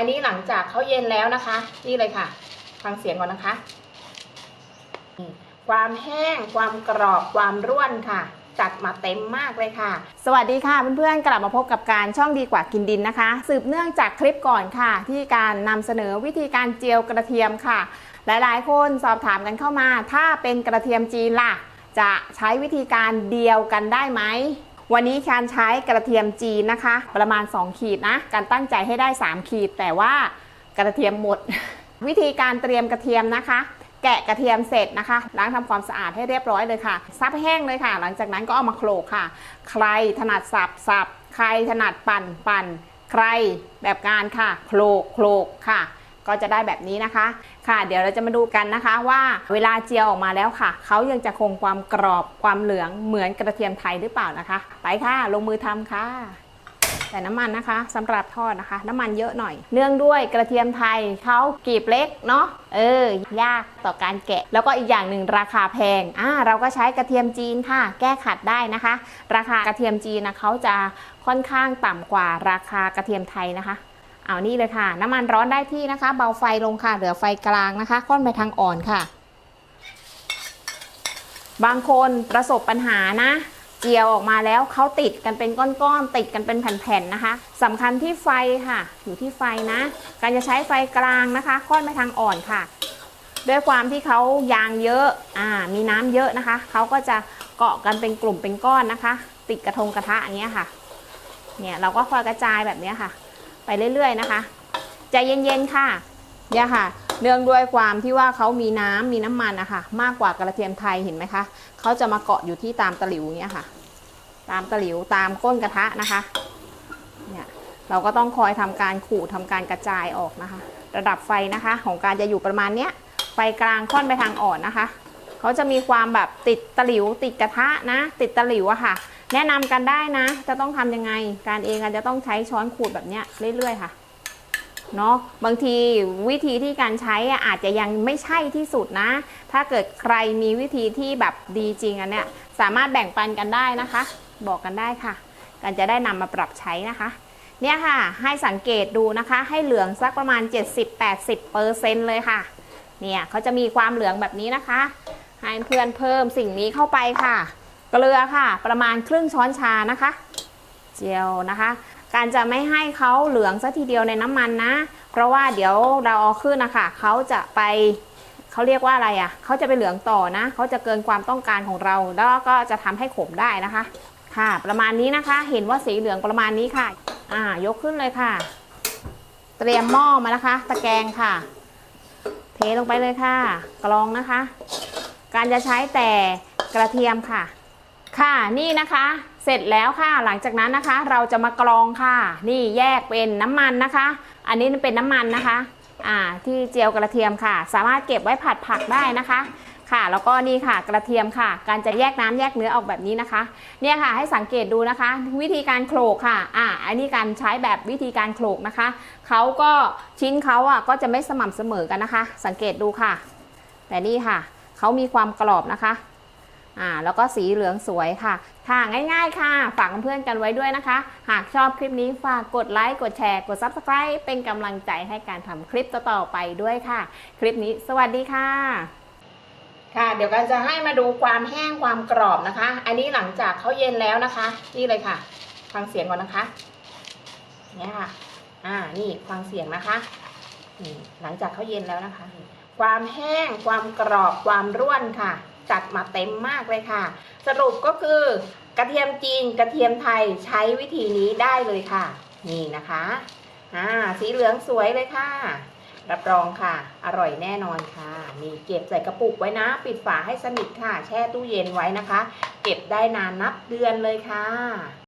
อันนี้หลังจากเขาเย็นแล้วนะคะ นี่เลยค่ะ ฟังเสียงก่อนนะคะ ความแห้ง ความกรอบ ความร่วนค่ะ จัดมาเต็มมากเลยค่ะ สวัสดีค่ะเพื่อนๆ กลับมาพบกับการช่องดีกว่ากินดินนะคะ สืบเนื่องจากคลิปก่อนค่ะ ที่การนำเสนอวิธีการเจียวกระเทียมค่ะ หลายๆ คนสอบถามกันเข้ามา ถ้าเป็นกระเทียมจีนล่ะ จะใช้วิธีการเดียวกันได้ไหม วันนี้การใช้กระเทียมจีนนะคะ ประมาณ 2 ขีดนะ การตั้งใจให้ได้ 3 ขีด แต่ว่ากระเทียมหมด วิธีการเตรียมกระเทียมนะคะ แกะกระเทียมเสร็จนะคะ ล้างทำความสะอาดให้เรียบร้อยเลยค่ะ ซับแห้งเลยค่ะ หลังจากนั้นก็เอามาโขลกค่ะ ใครถนัดสับสับใครถนัดปั่นปั่นใครแบบงานค่ะ โขลกโขลกค่ะ ก็จะได้แบบนี้นะคะ ค่ะ เดี๋ยวเราจะมาดูกันนะคะว่าเวลาเจียวออกมาแล้วค่ะ เขายังจะคงความกรอบความเหลืองเหมือนกระเทียมไทยหรือเปล่านะคะ ไปค่ะ ลงมือทำค่ะใส่น้ำมันนะคะสำหรับทอดนะคะ น้ำมันเยอะหน่อย เนื่องด้วยกระเทียมไทยเขากรีบเล็กเนาะเออ ยากต่อการแกะ แล้วก็อีกอย่างหนึ่งราคาแพงอ่าเราก็ใช้กระเทียมจีนค่ะ แก้ขัดได้นะคะ ราคากระเทียมจีนนะเขาจะค่อนข้างต่ำกว่าราคากระเทียมไทยนะคะ เอานี่เลยค่ะ น้ำมันร้อนได้ที่นะคะ เบาไฟลงค่ะ เหลือไฟกลางนะคะค่อนไปทางอ่อนค่ะ บางคนประสบปัญหานะเจียวออกมาแล้วเขาติดกันเป็นก้อนๆติดกันเป็นแผ่นๆนะคะสำคัญที่ไฟค่ะ อยู่ที่ไฟนะ การจะใช้ไฟกลางนะคะ ค่อนไปทางอ่อนค่ะ ด้วยความที่เขายางเยอะอ่ามีน้ำเยอะนะคะเขาก็จะเกาะกันเป็นกลุ่มเป็นก้อนนะคะ ติดกระทงกระทะอย่างเงี้ยค่ะเนี่ยเราก็คอยกระจายแบบเนี้ยค่ะ ไปเรื่อยๆนะคะ ใจเย็นๆค่ะเนี่ยค่ะ เนื่องด้วยความที่ว่าเขามีน้ำมีน้ำมันนะคะมากกว่ากระเทียมไทยเห็นไหมคะเขาจะมาเกาะอยู่ที่ตามตะหลิวอย่างเงี้ยค่ะ ตามตะหลิวตามก้นกระทะนะคะเนี่ยเราก็ต้องคอยทำการขูดทำการกระจายออกนะคะ ระดับไฟนะคะ ของการจะอยู่ประมาณเนี้ยไฟกลางค่อนไปทางอ่อนนะคะเขาจะมีความแบบติดตะหลิวติดกระทะนะ ติดตะหลิวอะค่ะ แนะนำกันได้นะ จะต้องทำยังไง การเองอาจจะต้องใช้ช้อนขูดแบบเนี้ยเรื่อยๆค่ะเนาะบางทีวิธีที่การใช้อะอาจจะยังไม่ใช่ที่สุดนะ ถ้าเกิดใครมีวิธีที่แบบดีจริงอันเนี้ยสามารถแบ่งปันกันได้นะคะ บอกกันได้ค่ะ กันจะได้นำมาปรับใช้นะคะ เนี่ยค่ะให้สังเกตดูนะคะ ให้เหลืองสักประมาณ 70-80%เปอร์เซ็นต์เลยค่ะ เนี่ยเขาจะมีความเหลืองแบบนี้นะคะ ให้เพื่อนเพิ่มสิ่งนี้เข้าไปค่ะ เกลือค่ะ ประมาณครึ่งช้อนชานะคะ เจียวนะคะ การจะไม่ให้เขาเหลืองซะทีเดียวในน้ำมันนะ เพราะว่าเดี๋ยวเราเอาขึ้นนะคะเขาจะไปเขาเรียกว่าอะไรอะ่ะเขาจะไปเหลืองต่อนะเขาจะเกินความต้องการของเรา แล้วก็จะทำให้ขมได้นะคะ ค่ะ ประมาณนี้นะคะ เห็นว่าสีเหลืองประมาณนี้ค่ะ อ่ายกขึ้นเลยค่ะ เตรียมหม้อมานะคะ ตะแกรงค่ะ เทลงไปเลยค่ะ กรองนะคะ การจะใช้แต่กระเทียมค่ะ ค่ะนี่นะคะเสร็จแล้วค่ะ หลังจากนั้นนะคะ เราจะมากรองค่ะ นี่แยกเป็นน้ำมันนะคะ อันนี้เป็นน้ำมันนะคะ อ่าที่เจียวกระเทียมค่ะ สามารถเก็บไว้ผัดผักได้นะคะ ค่ะ แล้วก็นี่ค่ะกระเทียมค่ะ การจะแยกน้ำแยกเนื้อออกแบบนี้นะคะ เนี่ยค่ะให้สังเกตดูนะคะ วิธีการโขลกค่ะ อ่าอันนี้การใช้แบบวิธีการโขลกนะคะเขาก็ชิ้นเขาอะก็จะไม่สม่ำเสมอกันนะคะ สังเกตดูค่ะ แต่นี่ค่ะเขามีความกรอบนะคะ อ่าแล้วก็สีเหลืองสวยค่ะ ค่ะง่าย ๆ ค่ะ ฝากเพื่อนๆกันไว้ด้วยนะคะ หากชอบคลิปนี้ฝากกดไลค์กดแชร์กด Subscribe เป็นกำลังใจให้การทำคลิปต่อๆไปด้วยค่ะ คลิปนี้สวัสดีค่ะ ค่ะ เดี๋ยวกันจะให้มาดูความแห้งความกรอบนะคะ อันนี้หลังจากเขาเย็นแล้วนะคะ นี่เลยค่ะ ฟังเสียงก่อนนะคะเนี่ยค่ะ อ่านี่ฟังเสียงนะคะหลังจากเขาเย็นแล้วนะคะ ความแห้งความกรอบความร่วนค่ะ จัดมาเต็มมากเลยค่ะ สรุปก็คือกระเทียมจีนกระเทียมไทยใช้วิธีนี้ได้เลยค่ะ นี่นะคะอ่าสีเหลืองสวยเลยค่ะ รับรองค่ะ อร่อยแน่นอนค่ะ นี่เก็บใส่กระปุกไว้นะ ปิดฝาให้สนิทค่ะ แช่ตู้เย็นไว้นะคะ เก็บได้นานนับเดือนเลยค่ะ